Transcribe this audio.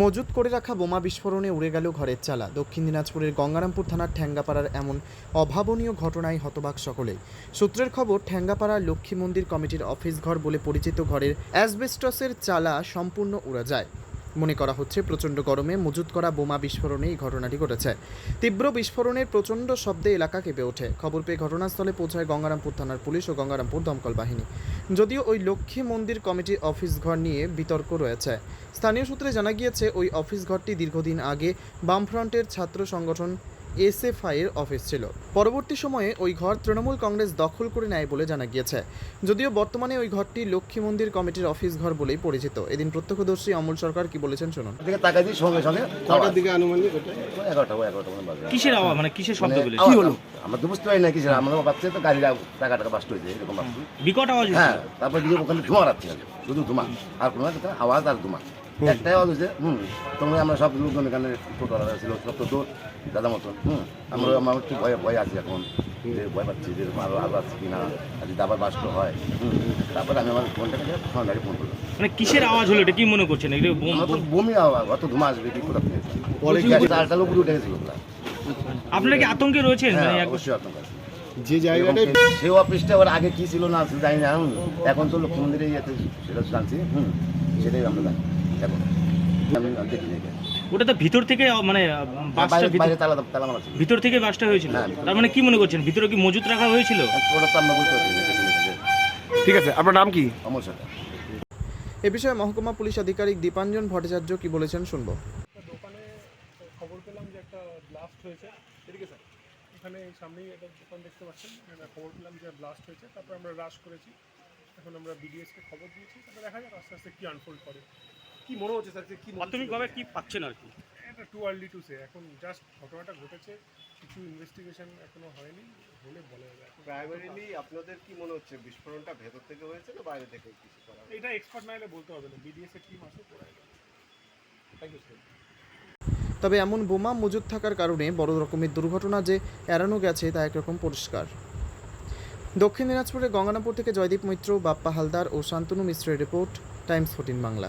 মজুত করে রাখা বোমা বিস্ফোরণে উড়ে গেল ঘরের চালা। দক্ষিণ দিনাজপুরের গঙ্গারামপুর থানার ঠ্যাঙ্গাপাড়ার এমন অভাবনীয় ঘটনায় হতবাক সকলে সূত্রের খবর ঠ্যাঙ্গাপাড়া লক্ষ্মী মন্দির কমিটির অফিস ঘর বলে পরিচিত ঘরের অ্যাসবেস্টসের চালা সম্পূর্ণ উড়ে যায়। মনে করা হচ্ছে, প্রচণ্ড গরমে মজুত করা বোমা বিস্ফোরণে এই ঘটনাটি ঘটেছে। তীব্র বিস্ফোরণের প্রচণ্ড শব্দে এলাকা কেঁপে ওঠে। খবর পেয়ে ঘটনাস্থলে পৌঁছায় গঙ্গারামপুর থানার পুলিশ ও গঙ্গারামপুর দমকল বাহিনী। যদিও ওই লক্ষ্মী মন্দির কমিটি অফিস ঘর নিয়ে বিতর্ক রয়েছে। স্থানীয় সূত্রে জানা গিয়েছে, ওই অফিস ঘরটি দীর্ঘদিন আগে বামফ্রন্টের ছাত্র সংগঠন এসএফআই এর অফিস ছিল। পরবর্তী সময়ে ওই ঘর তৃণমূল কংগ্রেস দখল করে নেয় বলে জানা গিয়েছে। যদিও বর্তমানে ওই ঘরটি লক্ষ্মী মন্দির কমিটির অফিস ঘর বলেই পরিচিত। এদিন প্রত্যক্ষদর্শী অমল সরকার কি বলেছেন শুনুন। দিকে তাকাই সঙ্গে সঙ্গে। কটার দিকে আনুমানিক এগারোটা এগারোটা কিসের আওয়াজ? মানে কিসের শব্দ মানে পেলে আওয়াজ, আমরা তো বুঝতে পারি না কিসের। আমরা তো গাড়ির টাকা টাকা বাস্ট হয়েছে এরকম বিকট আওয়াজ হ্যাঁ তারপর দিকে ওখানে ধোঁয়া রাখছে। শুধু ধোঁয়া। আর কোনো আওয়াজ আর ধোঁয়া। একটাই আওয়াজ হুম তোমরা আমরা সব লোকজন এখানে টোটো ছিল সব তো দাদা মতন হুম। আমরা আমার একটু ভয় ভয় আছি এখন যে ভয় পাচ্ছি যে আরও আরও আছে কিনা আর যদি আবার বাস্ট হয় হুম। তারপরে আমি আমার ফোনটাকে ফোন গাড়ি ফোন করলাম। মানে কিসের আওয়াজ হলো এটা? কি মনে করছেন? এগুলো বোম আওয়াজ অত ধোঁয়া আসবে কি কোথা থেকে? পরে কি চারটা লোক উঠে গেছিল আপনারা কি আতঙ্কে রয়েছেন? মানে হ্যাঁ অবশ্যই আপনার কাছে যে জায়গাটায় এবং সেই অফিসটা ওর আগে কি ছিল না ছিল জানি না। এখন তো লক্ষ্মী মন্দিরে ইয়েতে সেটা জানছি হুম। সেটাই আমরা জানি। এখন। ভিতর থেকে মানে বাসটা বাইরে ভিতর- তালা তালা মারা ছিল। ভিতর থেকে বাসটা হয়েছিল? হ্যাঁ, তার মানে কি মনে করছেন? ভিতরে কি মজুত রাখা হয়েছিল? ওটা তো আমরা বুঝতে পারছি না, দেখি দেখি, দেখি। ঠিক আছে আপনার নাম কি? অমর এ বিষয়ে মহকুমা পুলিশ আধিকারিক দীপাঞ্জন ভট্টাচার্য কি বলেছেন শুনব। দোকানে খবর পেলাম যে একটা ব্লাস্ট হয়েছে। এদিকে স্যার এখানে সামনেই একটা দোকান দেখতে পাচ্ছেন। খবর পেলাম যে ব্লাস্ট হয়েছে। তারপর আমরা রাশ করেছি। এখন আমরা বিডিএসকে খবর দিয়েছি। তারপর দেখা যাক আস্তে আস্তে কী আনফোল্ড করে। কি মনে হচ্ছে স্যার যে কি প্রাথমিকভাবে কি পাচ্ছেন আর কি? এটা টু আর্লি টু সে এখন জাস্ট ঘটনাটা ঘটেছে কিছু ইনভেস্টিগেশন এখনও হয়নি হলে বলা যাবে। প্রাইমারিলি আপনাদের কি মনে হচ্ছে বিস্ফোরণটা ভেতর থেকে হয়েছে না বাইরে থেকে কিছু করা এটা এক্সপার্ট না এলে বলতে হবে না বিডিএস এর টিম আছে যাবে থ্যাংক ইউ স্যার তবে এমন বোমা মজুদ থাকার কারণে বড় রকমের দুর্ঘটনা যে এড়ানো গেছে তা একরকম পরিষ্কার। দক্ষিণ দিনাজপুরের গঙ্গানাপুর থেকে জয়দীপ মৈত্র বাপ্পা হালদার ও শান্তনু মিশ্রের রিপোর্ট টাইমস ফোর্টিন বাংলা।